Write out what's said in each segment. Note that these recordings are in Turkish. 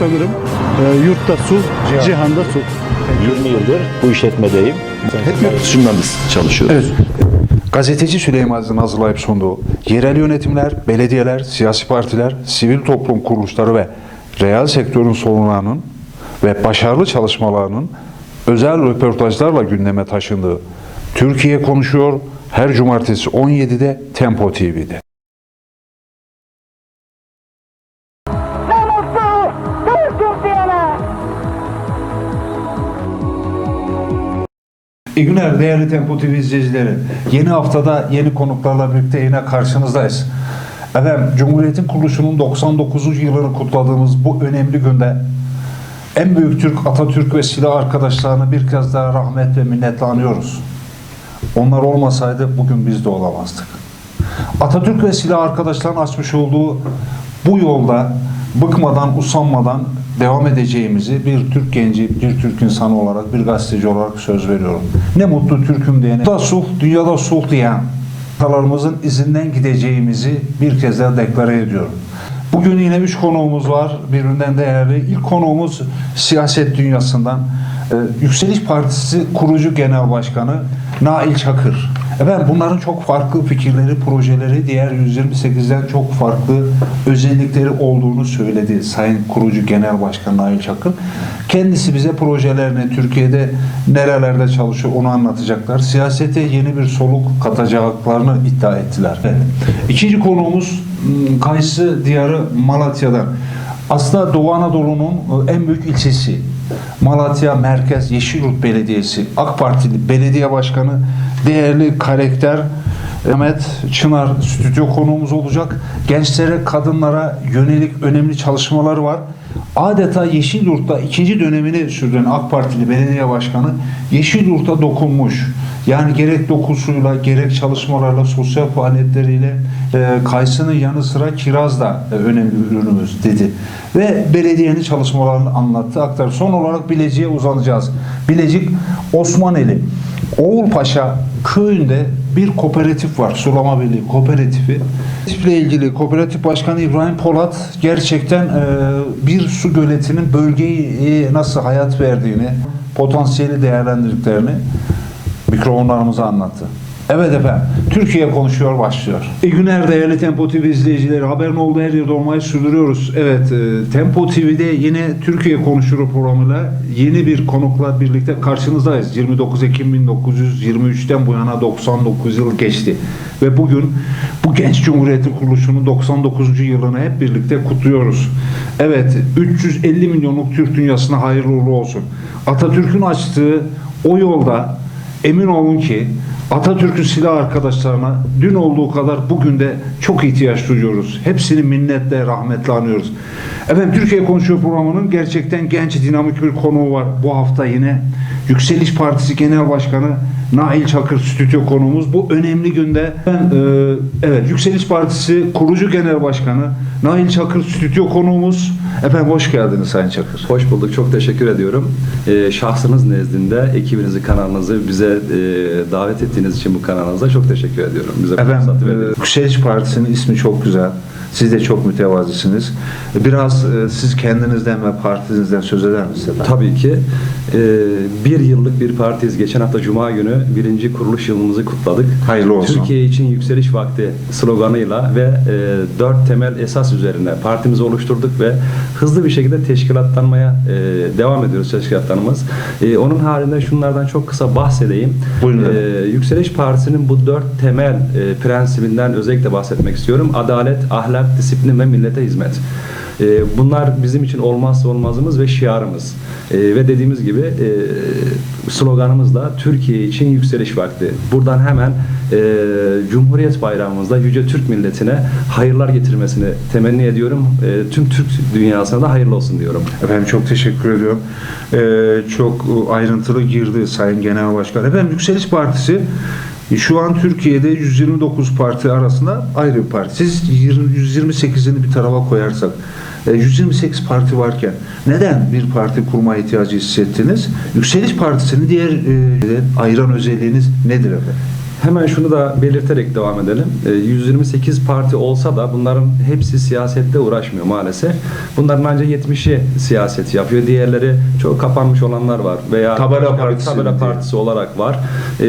sanırım. E, yurtta su, cihanda su. 20 yıldır bu işletmedeyim. Hep yurt dışından biz çalışıyoruz. Evet. Gazeteci Süleyman'ın hazırlayıp sunduğu yerel yönetimler, belediyeler, siyasi partiler, sivil toplum kuruluşları ve reel sektörün sorunlarının ve başarılı çalışmalarının özel röportajlarla gündeme taşındığı Türkiye konuşuyor her cumartesi 17'de Tempo TV'de. İyi günler değerli Tempo TV izleyicileri. Yeni haftada yeni konuklarla birlikte yine karşınızdayız. Efendim Cumhuriyet'in kuruluşunun 99. yılını kutladığımız bu önemli günde en büyük Türk Atatürk ve silah arkadaşlarını bir kez daha rahmet ve minnetle anıyoruz. Onlar olmasaydı bugün biz de olamazdık. Atatürk ve silah arkadaşların açmış olduğu bu yolda bıkmadan, usanmadan devam edeceğimizi bir Türk genci, bir Türk insanı olarak, bir gazeteci olarak söz veriyorum. Ne mutlu Türk'üm diyene, da sulh, dünyada sulh diyen atalarımızın izinden gideceğimizi bir kez daha deklare ediyorum. Bugün yine üç konuğumuz var, birbirinden değerli. İlk konuğumuz siyaset dünyasından. Ee, Yükseliş Partisi kurucu genel başkanı Nail Çakır. Efendim bunların çok farklı fikirleri, projeleri diğer 128'den çok farklı özellikleri olduğunu söyledi Sayın Kurucu Genel Başkan Nail Çakır. Kendisi bize projelerini Türkiye'de nerelerde çalışıyor onu anlatacaklar. Siyasete yeni bir soluk katacaklarını iddia ettiler. Evet. İkinci konuğumuz m, Kayısı diyarı Malatya'dan. Aslında Doğu Anadolu'nun e, en büyük ilçesi. Malatya Merkez Yeşilyurt Belediyesi AK Partili Belediye Başkanı değerli karakter Mehmet Çınar stüdyo konuğumuz olacak. Gençlere, kadınlara yönelik önemli çalışmaları var. Adeta Yeşilyurt'ta ikinci dönemini sürdüren AK Partili Belediye Başkanı Yeşilyurt'a dokunmuş. Yani gerek dokusuyla, gerek çalışmalarla, sosyal faaliyetleriyle Kayısı'nın yanı sıra Kiraz da e, önemli bir ürünümüz dedi. Ve belediyenin çalışmalarını anlattı, aktar. Son olarak Bilecik'e uzanacağız. Bilecik Osmaneli Oğulpaşa köyünde bir kooperatif var. Sulama Birliği Kooperatifi. Kooperatifle ilgili Kooperatif Başkanı İbrahim Polat gerçekten e, bir su göletinin bölgeyi nasıl hayat verdiğini, potansiyeli değerlendirdiklerini mikrofonlarımıza anlattı. Evet efendim, Türkiye konuşuyor başlıyor. İyi günler değerli Tempo TV izleyicileri. Haberin olduğu her yerde olmayı sürdürüyoruz. Evet, e, Tempo TV'de yine Türkiye konuşuyor programıyla yeni bir konukla birlikte karşınızdayız. 29 Ekim 1923'ten bu yana 99 yıl geçti. Ve bugün bu genç cumhuriyetin kuruluşunun 99. yılını hep birlikte kutluyoruz. Evet, 350 milyonluk Türk dünyasına hayırlı uğurlu olsun. Atatürk'ün açtığı o yolda emin olun ki Atatürk'ün silah arkadaşlarına dün olduğu kadar bugün de çok ihtiyaç duyuyoruz. Hepsini minnetle, rahmetle anıyoruz. Efendim Türkiye Konuşuyor programının gerçekten genç, dinamik bir konuğu var bu hafta yine. Yükseliş Partisi Genel Başkanı Nail Çakır stüdyo konuğumuz. Bu önemli günde ben, e, evet Yükseliş Partisi kurucu genel başkanı Nail Çakır stüdyo konuğumuz. Efendim hoş geldiniz Sayın Çakır. Hoş bulduk. Çok teşekkür ediyorum. Ee, şahsınız nezdinde ekibinizi, kanalınızı bize e, davet ettiğiniz için bu kanalınıza çok teşekkür ediyorum. Bize bu Efendim, fırsatı e. Yükseliş Partisi'nin ismi çok güzel. Siz de çok mütevazısınız. Biraz e, siz kendinizden ve partinizden söz eder misiniz? Tabii ki. e, bir yıllık bir partiyiz. Geçen hafta Cuma günü birinci kuruluş yılımızı kutladık. Hayırlı olsun. Türkiye için yükseliş vakti sloganıyla ve e, dört temel esas üzerine partimizi oluşturduk ve hızlı bir şekilde teşkilatlanmaya e, devam ediyoruz teşkilatlarımız. E, onun haricinde şunlardan çok kısa bahsedeyim. Buyurun. E, Yükseliş Partisi'nin bu dört temel e, prensibinden özellikle bahsetmek istiyorum. Adalet, ahlak, disiplin ve millete hizmet. E, bunlar bizim için olmazsa olmazımız ve şiarımız. E, ve dediğimiz gibi e, sloganımız da Türkiye için yükseliş vakti. Buradan hemen e, Cumhuriyet Bayramımızda Yüce Türk milletine hayırlar getirmesini temenni ediyorum. E, tüm Türk dünyasına da hayırlı olsun diyorum. Efendim çok teşekkür ediyorum. Ee, çok ayrıntılı girdi Sayın Genel Başkan. Efendim Yükseliş Partisi şu an Türkiye'de 129 parti arasında ayrı bir parti. Siz 20 128'ini bir tarafa koyarsak e, 128 parti varken neden bir parti kurma ihtiyacı hissettiniz? Yükseliş Partisi'nin diğer e, ayıran özelliğiniz nedir efendim? Hemen şunu da belirterek devam edelim. E, 128 parti olsa da bunların hepsi siyasette uğraşmıyor maalesef. Bunların ancak 70'i siyaset yapıyor. Diğerleri çok kapanmış olanlar var veya Tabela partisi tabela partisi olarak var. E,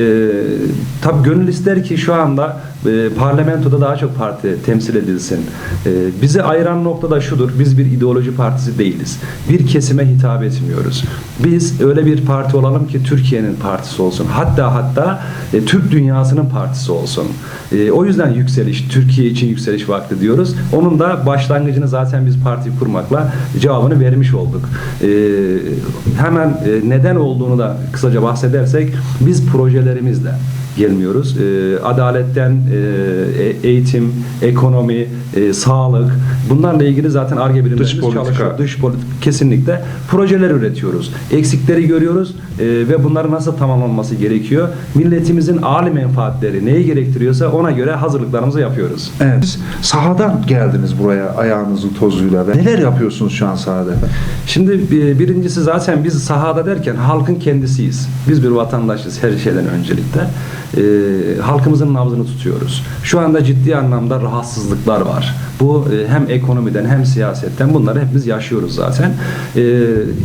tabii gönül ister ki şu anda e, parlamentoda daha çok parti temsil edilsin. E, bizi ayıran nokta da şudur. Biz bir ideoloji partisi değiliz. Bir kesime hitap etmiyoruz. Biz öyle bir parti olalım ki Türkiye'nin partisi olsun. Hatta hatta e, Türk dünyasının partisi olsun. E, o yüzden yükseliş, Türkiye için yükseliş vakti diyoruz. Onun da başlangıcını zaten biz parti kurmakla cevabını vermiş olduk. E, hemen e, neden olduğunu da kısaca bahsedersek biz projelerimizle gelmiyoruz. E, adaletten e, eğitim, ekonomi, e, sağlık bunlarla ilgili zaten ARGE birimlerimiz Dış politika. çalışıyor. Dış politik kesinlikle projeler üretiyoruz. Eksikleri görüyoruz e, ve bunların nasıl tamamlanması gerekiyor. Milletimizin âli menfaatleri neyi gerektiriyorsa ona göre hazırlıklarımızı yapıyoruz. Evet. Siz sahadan geldiniz buraya ayağınızın tozuyla. Neler yapıyorsunuz şu an sahada? Şimdi e, birincisi zaten biz sahada derken halkın kendisiyiz. Biz bir vatandaşız her şeyden öncelikle. E, halkımızın nabzını tutuyoruz. Şu anda ciddi anlamda rahatsızlıklar var. Bu e, hem ekonomiden hem siyasetten bunları hepimiz yaşıyoruz zaten. E,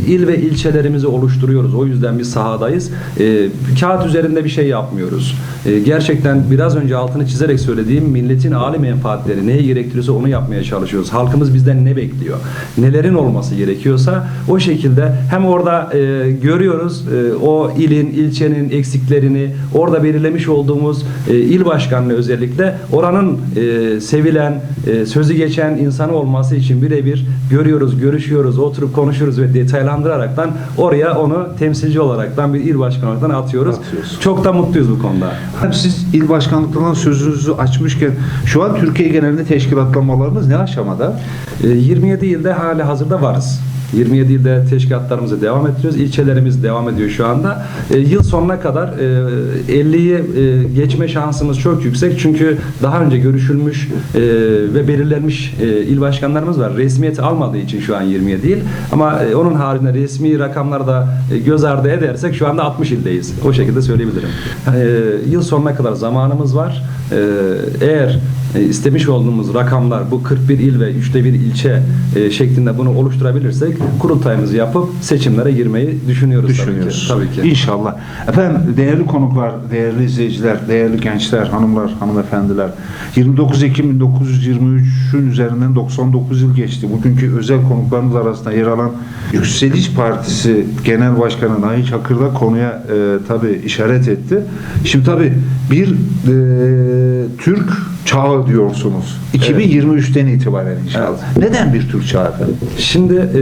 il ve ilçelerimizi oluşturuyoruz. O yüzden biz sahadayız. E, kağıt üzerinde bir şey yapmıyoruz. E, gerçekten biraz önce altını çizerek söylediğim milletin âli menfaatleri neye gerektiriyorsa onu yapmaya çalışıyoruz. Halkımız bizden ne bekliyor? Nelerin olması gerekiyorsa o şekilde hem orada e, görüyoruz e, o ilin, ilçenin eksiklerini orada belirlemiş olduğumuz e, il başkanlığı özellikle oranın e, sevilen, e, sözü geçen insanı olması için birebir görüyoruz, görüşüyoruz, oturup konuşuyoruz ve detaylandıraraktan oraya onu temsilci olaraktan bir il başkanı olaraktan atıyoruz. Atıyorsun. Çok da mutluyuz bu konuda. Siz il başkanlıklarından sözünüzü açmışken şu an Türkiye genelinde teşkilatlanmalarınız ne aşamada? E, 27 ilde hali hazırda varız. 27 ilde teşkilatlarımızı devam ettiriyoruz. İlçelerimiz devam ediyor şu anda. E, yıl sonuna kadar e, 50'yi e, geçme şansımız çok yüksek. Çünkü daha önce görüşülmüş e, ve belirlenmiş e, il başkanlarımız var. Resmiyeti almadığı için şu an 27 il. Ama e, onun haricinde resmi rakamları da e, göz ardı edersek şu anda 60 ildeyiz. O şekilde söyleyebilirim. E, yıl sonuna kadar zamanımız var. E, eğer e, istemiş olduğumuz rakamlar bu 41 il ve 3'te 1 ilçe e, şeklinde bunu oluşturabilirsek kurultayımızı yapıp seçimlere girmeyi düşünüyoruz, Düşünüyoruz. tabii ki. Tabii ki. İnşallah. Efendim değerli konuklar, değerli izleyiciler, değerli gençler, hanımlar, hanımefendiler. 29 Ekim 1923'ün üzerinden 99 yıl geçti. Bugünkü özel konuklarımız arasında yer alan Yükseliş Partisi Genel Başkanı Nail Çakır da konuya e, tabi işaret etti. Şimdi tabi bir e, Türk çağı diyorsunuz. 2023'ten itibaren inşallah. Neden bir Türk çağı efendim? Şimdi e,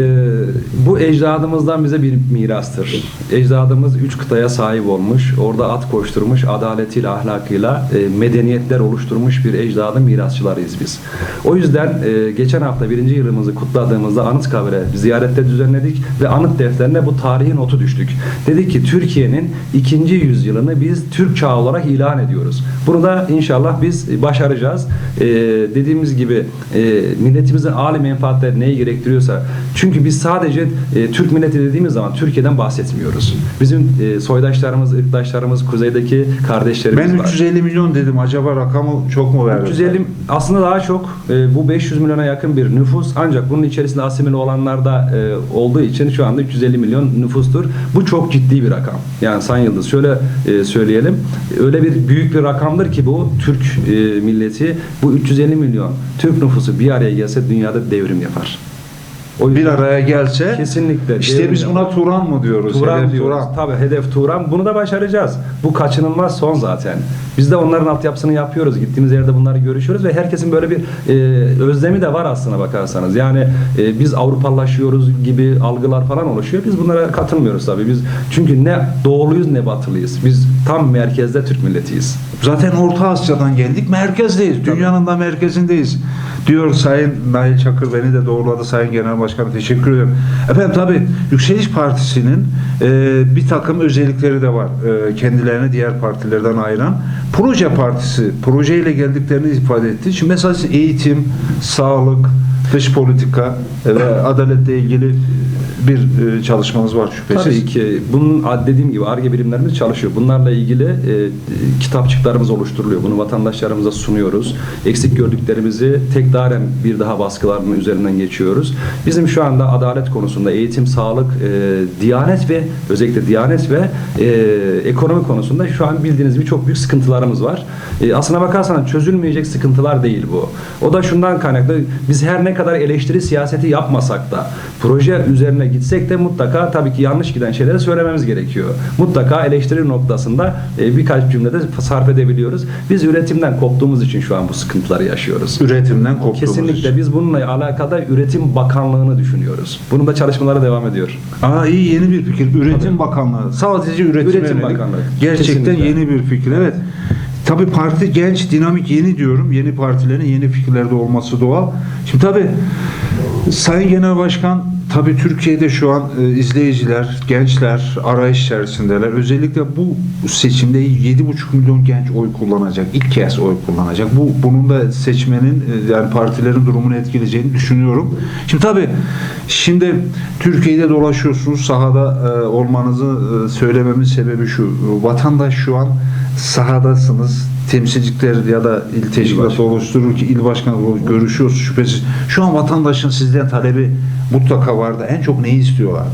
bu ecdadımızdan bize bir mirastır. Ecdadımız üç kıtaya sahip olmuş, orada at koşturmuş, adaletiyle, ahlakıyla e, medeniyetler oluşturmuş bir ecdadın mirasçılarıyız biz. O yüzden e, geçen hafta birinci yılımızı kutladığımızda Anıtkabir'e ziyarette düzenledik ve anıt defterine bu tarihi notu düştük. Dedik ki Türkiye'nin ikinci yüzyılını biz Türk çağı olarak ilan ediyoruz. Bunu da inşallah biz başaracağız. E, dediğimiz gibi e, milletimizin âli menfaatleri neyi gerektiriyorsa çünkü biz sadece e, Türk milleti dediğimiz zaman Türkiye'den bahsetmiyoruz. Bizim e, soydaşlarımız, ırktaşlarımız, kuzeydeki kardeşlerimiz Ben var. 350 milyon dedim. Acaba rakamı çok mu verdim? 350 aslında daha çok e, bu 500 milyona yakın bir nüfus ancak bunun içerisinde asimile olanlar da e, olduğu için şu anda 350 milyon nüfustur. Bu çok ciddi bir rakam. Yani San Yıldız şöyle e, söyleyelim. Öyle bir büyük bir rakamdır ki bu Türk e, milleti bu 350 milyon Türk nüfusu bir araya gelse dünyada devrim yapar. O bir araya gelse kesinlikle işte biz buna Turan mı diyoruz? Turan Hedef diyoruz. Turan. Tabii hedef Turan. Bunu da başaracağız. Bu kaçınılmaz son zaten. Biz de onların altyapısını yapıyoruz. Gittiğimiz yerde bunları görüşüyoruz ve herkesin böyle bir e, özlemi de var aslına bakarsanız. Yani e, biz Avrupalaşıyoruz gibi algılar falan oluşuyor. Biz bunlara katılmıyoruz tabii. Biz çünkü ne doğuluyuz ne batılıyız. Biz tam merkezde Türk milletiyiz. Zaten Orta Asya'dan geldik. Merkezdeyiz. Dünyanın da merkezindeyiz. Diyor Sayın Nail Çakır beni de doğruladı Sayın Genel Başkanım. Teşekkür ederim. Efendim tabii Yükseliş Partisi'nin e, bir takım özellikleri de var. E, kendilerini diğer partilerden ayıran. Proje Partisi projeyle geldiklerini ifade etti. Şimdi mesela eğitim, sağlık, dış politika ve adaletle ilgili bir e, çalışmanız var şüphesiz. Tabii ki bunun dediğim gibi ARGE birimlerimiz çalışıyor. Bunlarla ilgili e, kitapçıklarımız oluşturuluyor. Bunu vatandaşlarımıza sunuyoruz. Eksik gördüklerimizi tekraren bir daha baskılarının üzerinden geçiyoruz. Bizim şu anda adalet konusunda eğitim, sağlık, e, diyanet ve özellikle diyanet ve e, ekonomi konusunda şu an bildiğiniz gibi çok büyük sıkıntılarımız var. E, aslına bakarsan çözülmeyecek sıkıntılar değil bu. O da şundan kaynaklı. Biz her ne kadar eleştiri siyaseti yapmasak da proje üzerine gitsek de mutlaka tabii ki yanlış giden şeyleri söylememiz gerekiyor. Mutlaka eleştiri noktasında e, birkaç cümlede sarf edebiliyoruz. Biz üretimden koptuğumuz için şu an bu sıkıntıları yaşıyoruz. Üretimden koptuğumuz Kesinlikle için. biz bununla alakalı Üretim Bakanlığı'nı düşünüyoruz. Bunun da çalışmaları devam ediyor. Aa iyi yeni bir fikir. Üretim Bakanlığı. Sadece üretim Üretim Bakanlığı. Gerçekten Kesinlikle. yeni bir fikir. Evet. Tabii parti genç, dinamik, yeni diyorum. Yeni partilerin yeni fikirlerde olması doğal. Şimdi tabii Sayın Genel Başkan tabii Türkiye'de şu an e, izleyiciler, gençler arayış içerisindeler. Özellikle bu seçimde 7,5 milyon genç oy kullanacak. İlk kez oy kullanacak. Bu bunun da seçmenin e, yani partilerin durumunu etkileyeceğini düşünüyorum. Şimdi tabii şimdi Türkiye'de dolaşıyorsunuz. Sahada e, olmanızı e, söylememin sebebi şu. Vatandaş şu an sahadasınız. Temsilcilikler ya da il teşkilatı oluşturur ki il başkanı görüşüyoruz şüphesiz. Şu an vatandaşın sizden talebi mutlaka vardı. En çok neyi istiyorlar?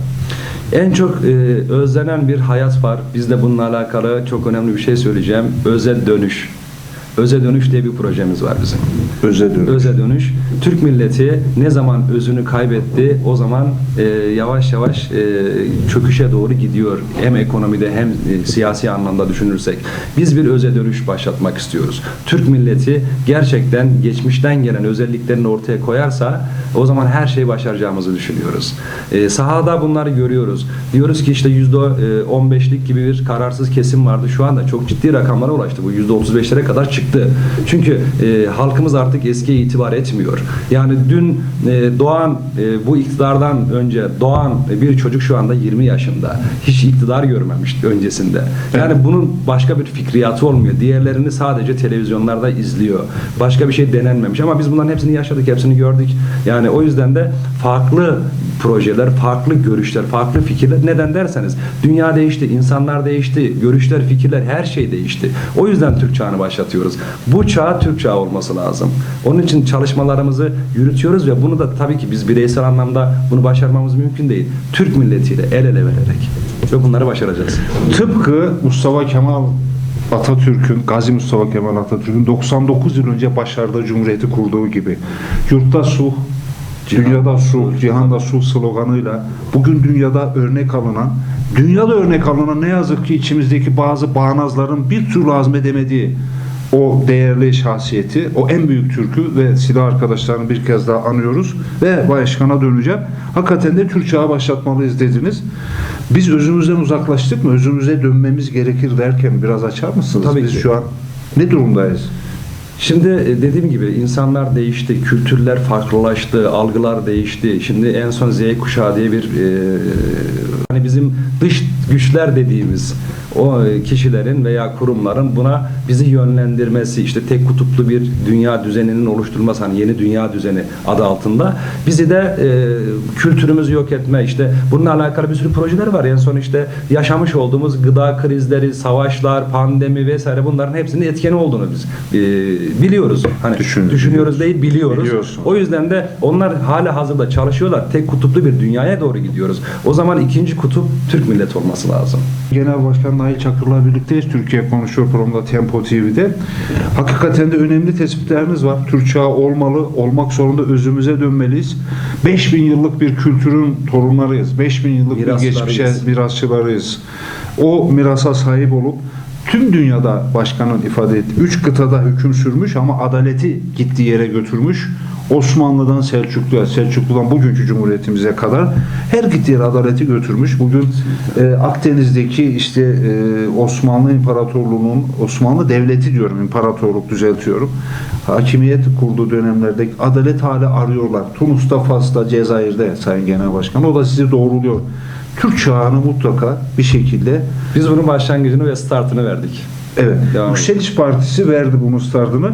En çok e, özlenen bir hayat var. Biz de bununla alakalı çok önemli bir şey söyleyeceğim. Özel dönüş. Özel dönüş diye bir projemiz var bizim. Öze dönüş. Öze dönüş. Türk milleti ne zaman özünü kaybetti o zaman e, yavaş yavaş e, çöküşe doğru gidiyor. Hem ekonomide hem e, siyasi anlamda düşünürsek. Biz bir öze dönüş başlatmak istiyoruz. Türk milleti gerçekten geçmişten gelen özelliklerini ortaya koyarsa o zaman her şeyi başaracağımızı düşünüyoruz. E, sahada bunları görüyoruz. Diyoruz ki işte yüzde e, %15'lik gibi bir kararsız kesim vardı. Şu anda çok ciddi rakamlara ulaştı. Bu yüzde 35'lere kadar çıktı. Çünkü e, halkımız artık eskiye itibar etmiyor. Yani dün e, doğan e, bu iktidardan önce doğan bir çocuk şu anda 20 yaşında. Hiç iktidar görmemiş öncesinde. Yani bunun başka bir fikriyatı olmuyor. Diğerlerini sadece televizyonlarda izliyor. Başka bir şey denenmemiş ama biz bunların hepsini yaşadık, hepsini gördük. Yani o yüzden de farklı projeler, farklı görüşler, farklı fikirler neden derseniz dünya değişti, insanlar değişti, görüşler, fikirler her şey değişti. O yüzden Türk çağını başlatıyoruz. Bu çağ Türk çağı olması lazım. Onun için çalışmalarımızı yürütüyoruz ve bunu da tabii ki biz bireysel anlamda bunu başarmamız mümkün değil. Türk milletiyle el ele vererek ve bunları başaracağız. Tıpkı Mustafa Kemal Atatürk'ün, Gazi Mustafa Kemal Atatürk'ün 99 yıl önce başardığı cumhuriyeti kurduğu gibi yurtta sulh, dünyada sulh, cihanda sulh sloganıyla bugün dünyada örnek alınan, dünyada örnek alınan ne yazık ki içimizdeki bazı bağnazların bir türlü azmedemediği o değerli şahsiyeti, o en büyük türkü ve silah arkadaşlarını bir kez daha anıyoruz ve başkana döneceğim. Hakikaten de Türk çağı başlatmalıyız dediniz. Biz özümüzden uzaklaştık mı? Özümüze dönmemiz gerekir derken biraz açar mısınız? Tabii Biz ki. şu an ne durumdayız? Şimdi e, dediğim gibi insanlar değişti, kültürler farklılaştı, algılar değişti. Şimdi en son Z kuşağı diye bir e, hani bizim dış güçler dediğimiz o e, kişilerin veya kurumların buna bizi yönlendirmesi, işte tek kutuplu bir dünya düzeninin oluşturulması, hani yeni dünya düzeni adı altında bizi de e, kültürümüzü yok etme, işte bununla alakalı bir sürü projeler var. En son işte yaşamış olduğumuz gıda krizleri, savaşlar, pandemi vesaire bunların hepsinin etkeni olduğunu biz e, biliyoruz. Hani Düşün- düşünüyoruz değil biliyoruz. Biliyorsun. O yüzden de onlar hala hazırda çalışıyorlar. Tek kutuplu bir dünyaya doğru gidiyoruz. O zaman ikinci kutup Türk milleti olması lazım. Genel Başkan Nail Çakır'la birlikteyiz. Türkiye Konuşuyor programında Tempo TV'de. Hakikaten de önemli tespitleriniz var. Türk çağı olmalı, olmak zorunda özümüze dönmeliyiz. 5000 yıllık bir kültürün torunlarıyız. 5000 yıllık bir geçmişe mirasçılarıyız. O mirasa sahip olup tüm dünyada başkanın ifade ettiği üç kıtada hüküm sürmüş ama adaleti gittiği yere götürmüş. Osmanlı'dan Selçuklu'ya, Selçuklu'dan bugünkü Cumhuriyetimize kadar her gittiği yere adaleti götürmüş. Bugün e, Akdeniz'deki işte e, Osmanlı İmparatorluğu'nun, Osmanlı Devleti diyorum, imparatorluk düzeltiyorum. Hakimiyet kurduğu dönemlerde adalet hali arıyorlar. Tunus'ta, Fas'ta, Cezayir'de Sayın Genel Başkan. O da sizi doğruluyor. Türk çağını mutlaka bir şekilde Biz bunun başlangıcını ve startını verdik. Evet. Devam Yükseliş Partisi verdi bunun startını.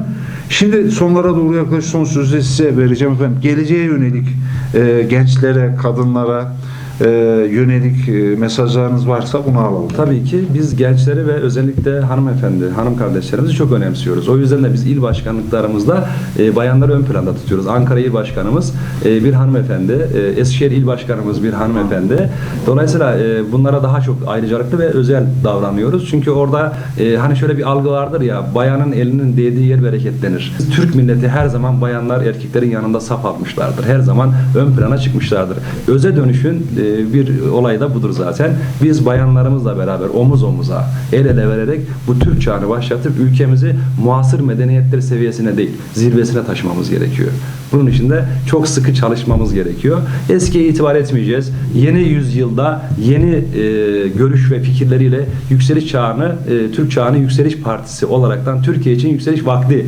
Şimdi sonlara doğru yaklaş son sözü size vereceğim efendim. Geleceğe yönelik e, gençlere, kadınlara e, yönelik mesajlarınız varsa bunu alalım. Tabii ki biz gençleri ve özellikle hanımefendi, hanım kardeşlerimizi çok önemsiyoruz. O yüzden de biz il başkanlıklarımızda e, bayanları ön planda tutuyoruz. Ankara İl Başkanımız e, bir hanımefendi, e, Eskişehir İl Başkanımız bir hanımefendi. Dolayısıyla e, bunlara daha çok ayrıcalıklı ve özel davranıyoruz. Çünkü orada e, hani şöyle bir algı vardır ya, bayanın elinin değdiği yer bereketlenir. Türk milleti her zaman bayanlar erkeklerin yanında saf atmışlardır. Her zaman ön plana çıkmışlardır. Öze dönüşün e, bir olayı da budur zaten. Biz bayanlarımızla beraber omuz omuza, el ele vererek bu Türk çağını başlatıp ülkemizi muasır medeniyetler seviyesine değil, zirvesine taşımamız gerekiyor. Bunun için de çok sıkı çalışmamız gerekiyor. Eskiye itibar etmeyeceğiz. Yeni yüzyılda yeni e, görüş ve fikirleriyle yükseliş çağını, e, Türk çağını yükseliş partisi olaraktan Türkiye için yükseliş vakti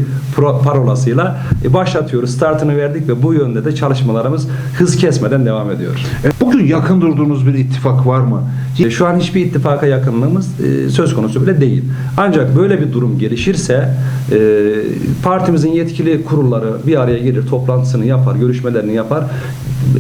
parolasıyla e, başlatıyoruz. Startını verdik ve bu yönde de çalışmalarımız hız kesmeden devam ediyor. E, Bugün yakın durduğunuz bir ittifak var mı? Şu an hiçbir ittifaka yakınlığımız e, söz konusu bile değil. Ancak böyle bir durum gelişirse e, partimizin yetkili kurulları bir araya gelir, toplantısını yapar, görüşmelerini yapar.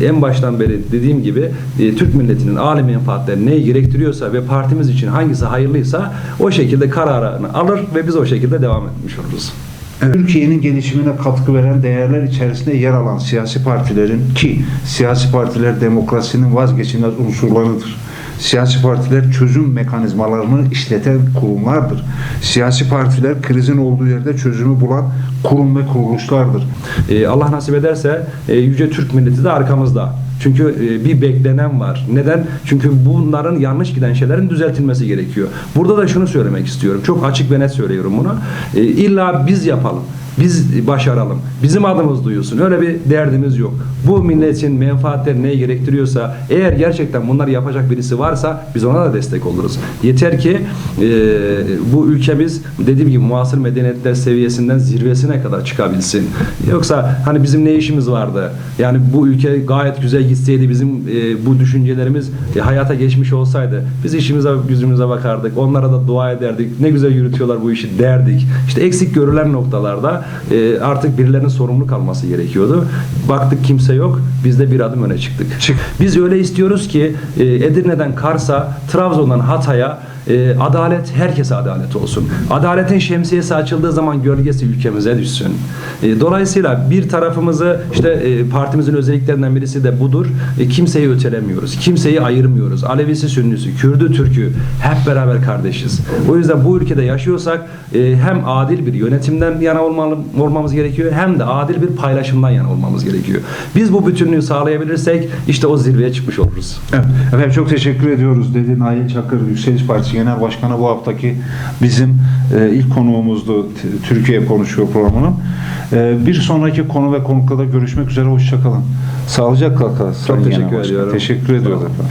En baştan beri dediğim gibi e, Türk milletinin âli menfaatleri neyi gerektiriyorsa ve partimiz için hangisi hayırlıysa o şekilde kararını alır ve biz o şekilde devam etmiş oluruz. Türkiye'nin gelişimine katkı veren değerler içerisinde yer alan siyasi partilerin ki siyasi partiler demokrasinin vazgeçilmez unsurlarıdır. Siyasi partiler çözüm mekanizmalarını işleten kurumlardır. Siyasi partiler krizin olduğu yerde çözümü bulan kurum ve kuruluşlardır. E, Allah nasip ederse e, yüce Türk milleti de arkamızda. Çünkü e, bir beklenen var. Neden? Çünkü bunların yanlış giden şeylerin düzeltilmesi gerekiyor. Burada da şunu söylemek istiyorum. Çok açık ve net söylüyorum bunu. E, illa biz yapalım. Biz başaralım. Bizim adımız duyulsun. Öyle bir derdimiz yok. Bu milletin menfaatleri neyi gerektiriyorsa eğer gerçekten bunları yapacak birisi varsa biz ona da destek oluruz. Yeter ki e, bu ülkemiz dediğim gibi muasır medeniyetler seviyesinden zirvesine kadar çıkabilsin. Yoksa hani bizim ne işimiz vardı? Yani bu ülke gayet güzel gitseydi bizim e, bu düşüncelerimiz e, hayata geçmiş olsaydı biz işimize yüzümüze bakardık. Onlara da dua ederdik. Ne güzel yürütüyorlar bu işi derdik. İşte eksik görülen noktalarda e, artık birilerinin sorumlu kalması gerekiyordu. Baktık kimse yok. Biz de bir adım öne çıktık. Çık. Biz öyle istiyoruz ki e, Edirne'den Kars'a, Trabzon'dan Hatay'a e, adalet herkese adalet olsun. Adaletin şemsiyesi açıldığı zaman gölgesi ülkemize düşsün. E, dolayısıyla bir tarafımızı işte e, partimizin özelliklerinden birisi de budur. E, kimseyi ötelemiyoruz. Kimseyi ayırmıyoruz. Alevisi, Sünnisi, Kürdü, Türkü hep beraber kardeşiz. O yüzden bu ülkede yaşıyorsak e, hem adil bir yönetimden yana olmalı, olmamız gerekiyor hem de adil bir paylaşımdan yana olmamız gerekiyor. Biz bu bütünlüğü sağlayabilirsek işte o zirveye çıkmış oluruz. Evet. Efendim çok teşekkür ediyoruz dedi Nail Çakır Yükseliş Partisi Genel Başkanı bu haftaki bizim e, ilk konuğumuzdu Türkiye Konuşuyor programının. E, bir sonraki konu ve konukla da görüşmek üzere. Hoşçakalın. Sağlıcakla kalın. Sayın Genel teşekkür ediyorum. Teşekkür ediyoruz efendim.